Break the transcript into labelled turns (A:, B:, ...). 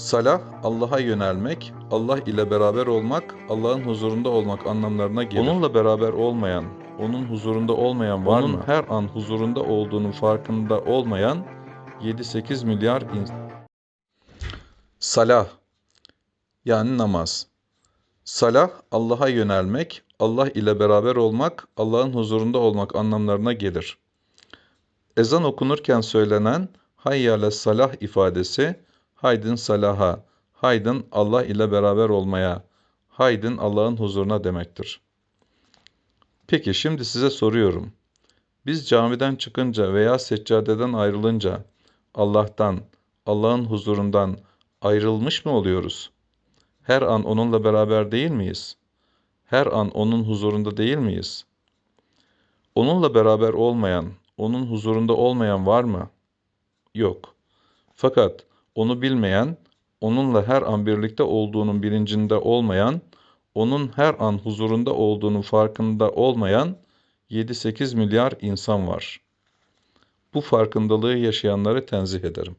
A: Salah, Allah'a yönelmek, Allah ile beraber olmak, Allah'ın huzurunda olmak anlamlarına gelir. Onunla beraber olmayan, onun huzurunda olmayan var
B: Onun
A: mı? her an huzurunda olduğunun farkında olmayan 7-8 milyar insan. Salah, yani namaz. Salah, Allah'a yönelmek, Allah ile beraber olmak, Allah'ın huzurunda olmak anlamlarına gelir. Ezan okunurken söylenen hayyale salah ifadesi, haydın salaha, haydın Allah ile beraber olmaya, haydın Allah'ın huzuruna demektir. Peki şimdi size soruyorum. Biz camiden çıkınca veya seccadeden ayrılınca Allah'tan, Allah'ın huzurundan ayrılmış mı oluyoruz? Her an onunla beraber değil miyiz? Her an onun huzurunda değil miyiz? Onunla beraber olmayan, onun huzurunda olmayan var mı? Yok. Fakat onu bilmeyen, onunla her an birlikte olduğunun bilincinde olmayan, onun her an huzurunda olduğunun farkında olmayan 7-8 milyar insan var. Bu farkındalığı yaşayanları tenzih ederim.